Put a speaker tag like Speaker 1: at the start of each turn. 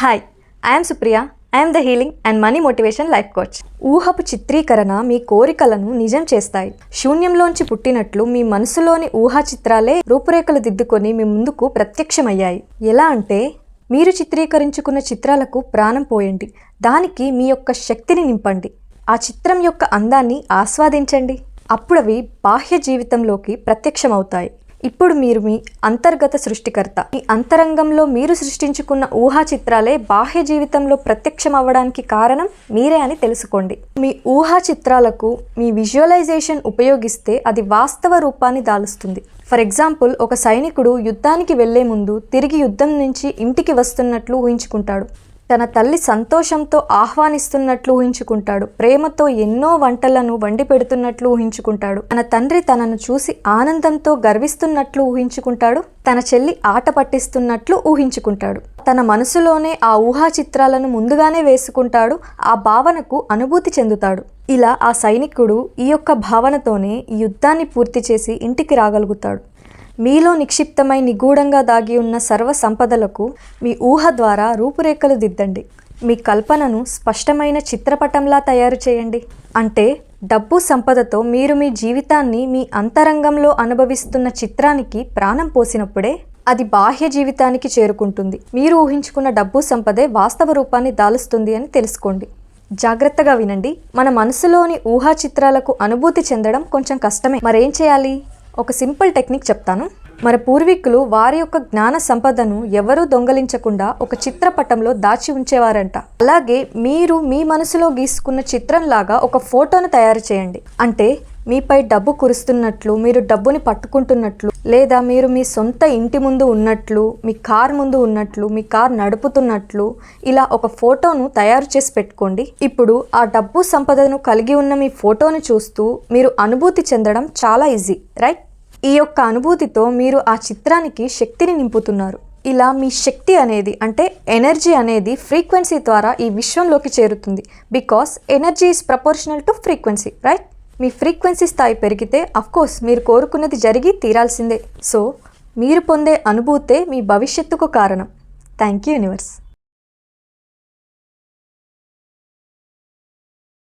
Speaker 1: Hi I'm Supriya I'm the healing and money motivation life coach ఊహపు చిత్రీకరణ మీ కోరికలను నిజం చేస్తాయి. శూన్యంలోంచి పుట్టినట్లు మీ మనసులోని ఊహా చిత్రాలే రూపురేఖలు దిద్దుకొని మీ ముందుకు ప్రత్యక్షమయ్యాయి. ఎలా అంటే మీరు చిత్రీకరించుకున్న చిత్రాలకు ప్రాణం పోయండి. దానికి మీ యొక్క శక్తిని నింపండి. ఆ చిత్రం యొక్క అందాన్ని ఆస్వాదించండి. అప్పుడవి బాహ్య జీవితంలోకి ప్రత్యక్షమవుతాయి. ఇప్పుడు మీరు మీ అంతర్గత సృష్టికర్త. మీ అంతరంగంలో మీరు సృష్టించుకున్న ఊహా చిత్రాలే బాహ్య జీవితంలో ప్రత్యక్షం అవ్వడానికి కారణం మీరే అని తెలుసుకోండి. మీ ఊహా చిత్రాలకు మీ విజువలైజేషన్ ఉపయోగిస్తే అది వాస్తవ రూపాన్ని దాలుస్తుంది. ఫర్ ఎగ్జాంపుల్ ఒక సైనికుడు యుద్ధానికి వెళ్ళే ముందు తిరిగి యుద్ధం నుంచి ఇంటికి వస్తున్నట్లు ఊహించుకుంటాడు. తన తల్లి సంతోషంతో ఆహ్వానిస్తున్నట్లు ఊహించుకుంటాడు. ప్రేమతో ఎన్నో వంటలను వండి పెడుతున్నట్లు ఊహించుకుంటాడు. తన తండ్రి తనను చూసి ఆనందంతో గర్విస్తున్నట్లు ఊహించుకుంటాడు. తన చెల్లి ఆట పట్టిస్తున్నట్లు ఊహించుకుంటాడు. తన మనసులోనే ఆ ఊహా చిత్రాలను ముందుగానే వేసుకుంటాడు. ఆ భావనకు అనుభూతి చెందుతాడు. ఇలా ఆ సైనికుడు ఈ యొక్క భావనతోనే యుద్ధాన్ని పూర్తి చేసి ఇంటికి రాగలుగుతాడు. మీలో నిక్షిప్తమై నిగూఢంగా దాగి ఉన్న సర్వ సంపదలకు మీ ఊహ ద్వారా రూపురేఖలు దిద్దండి. మీ కల్పనను స్పష్టమైన చిత్రపటంలా తయారు చేయండి. అంటే డబ్బు సంపదతో మీరు మీ జీవితాన్ని మీ అంతరంగంలో అనుభవిస్తున్న చిత్రానికి ప్రాణం పోసినప్పుడే అది బాహ్య జీవితానికి చేరుకుంటుంది. మీరు ఊహించుకున్న డబ్బు సంపదే వాస్తవ రూపాన్ని దాలుస్తుంది అని తెలుసుకోండి. జాగ్రత్తగా వినండి. మన మనసులోని ఊహా చిత్రాలకు అనుభూతి చెందడం కొంచెం కష్టమే. మరేం చేయాలి? ఒక సింపుల్ టెక్నిక్ చెప్తాను. మన పూర్వీకులు వారి యొక్క జ్ఞాన సంపదను ఎవరూ దొంగలించకుండా ఒక చిత్రపటంలో దాచి ఉంచేవారంట. అలాగే మీరు మీ మనసులో గీసుకున్న చిత్రంలాగా ఒక ఫోటోను తయారు చేయండి. అంటే మీపై డబ్బు కురుస్తున్నట్లు మీరు డబ్బుని పట్టుకుంటున్నట్లు లేదా మీరు మీ సొంత ఇంటి ముందు ఉన్నట్లు మీ కార్ ముందు ఉన్నట్లు మీ కార్ నడుపుతున్నట్లు ఇలా ఒక ఫోటోను తయారు చేసి పెట్టుకోండి. ఇప్పుడు ఆ డబ్బు సంపదను కలిగి ఉన్న మీ ఫోటోను చూస్తూ మీరు అనుభూతి చెందడం చాలా ఈజీ రైట్? ఈ యొక్క అనుభూతితో మీరు ఆ చిత్రానికి శక్తిని నింపుతున్నారు. ఇలా మీ శక్తి అనేది అంటే ఎనర్జీ అనేది ఫ్రీక్వెన్సీ ద్వారా ఈ విశ్వంలోకి చేరుతుంది. Because energy is proportional to frequency right? Me frequency స్థాయి పెరిగితే అఫ్కోర్స్ మీరు కోరుకున్నది జరిగి తీరాల్సిందే. సో మీరు పొందే అనుభూతే మీ భవిష్యత్తుకు కారణం. Thank you universe